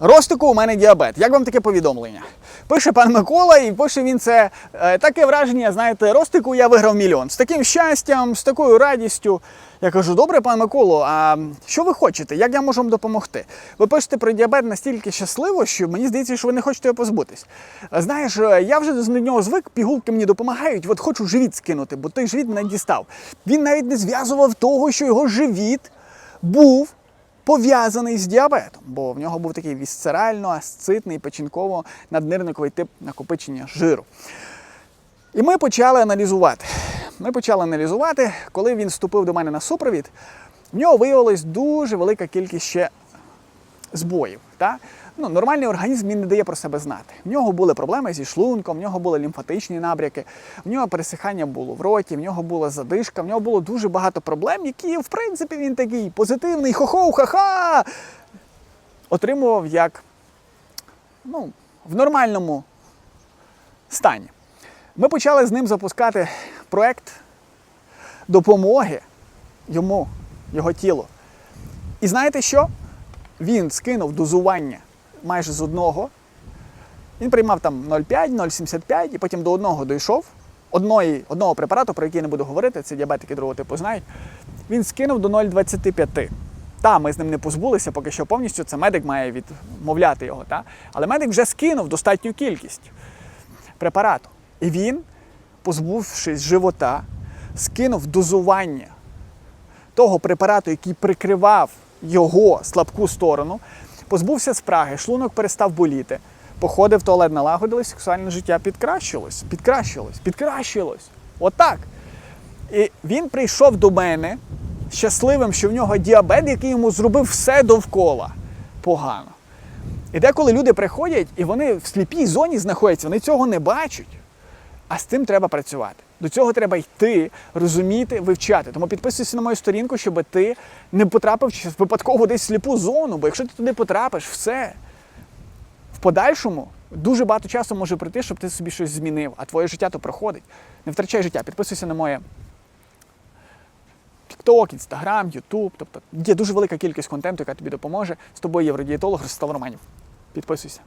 Ростику, у мене діабет. Як вам таке повідомлення? Пише пан Микола, і пише він це е, таке враження, знаєте, Ростику я виграв мільйон. З таким щастям, з такою радістю. Я кажу, добре, пан Миколо, а що ви хочете? Як я можу вам допомогти? Ви пишете про діабет настільки щасливо, що мені здається, що ви не хочете його позбутись. Е, Знаєш, е, я вже до нього звик, пігулки мені допомагають, от хочу живіт скинути, бо той живіт мене дістав. Він навіть не зв'язував того, що його живіт був пов'язаний з діабетом, бо в нього був такий вісцерально-асцитний печінково-наднирниковий тип накопичення жиру. І ми почали аналізувати. Ми почали аналізувати, коли він вступив до мене на супровід, в нього виявилась дуже велика кількість ще збоїв. Та? Ну, нормальний організм він не дає про себе знати. В нього були проблеми зі шлунком, в нього були лімфатичні набряки, в нього пересихання було в роті, в нього була задишка, в нього було дуже багато проблем, які, в принципі, він такий позитивний, хо-хо, ха-ха, отримував як ну, в нормальному стані. Ми почали з ним запускати проект допомоги йому, його тілу. І знаєте що? Він скинув дозування майже з одного. Він приймав там 0,5, 0,75 і потім до одного дійшов. Одної, одного препарату, про який я не буду говорити, це діабетики другого типу знають. Він скинув до 0,25. Та, ми з ним не позбулися, поки що повністю це медик має відмовляти його. Та? Але медик вже скинув достатню кількість препарату. І він, позбувшись живота, скинув дозування того препарату, який прикривав його слабку сторону, позбувся спраги, шлунок перестав боліти, походив в туалет, налагодилось, сексуальне життя підкращилось, підкращилось, підкращилось. Отак. І він прийшов до мене щасливим, що в нього діабет, який йому зробив все довкола погано. І деколи люди приходять і вони в сліпій зоні знаходяться, вони цього не бачать. А з цим треба працювати. До цього треба йти, розуміти, вивчати. Тому підписуйся на мою сторінку, щоб ти не потрапив випадково десь в сліпу зону, бо якщо ти туди потрапиш, все. В подальшому дуже багато часу може прийти, щоб ти собі щось змінив, а твоє життя то проходить. Не втрачай життя, підписуйся на моє TikTok, Instagram, YouTube. Тобто є дуже велика кількість контенту, яка тобі допоможе. З тобою євродієтолог Ростислав Романів. Підписуйся.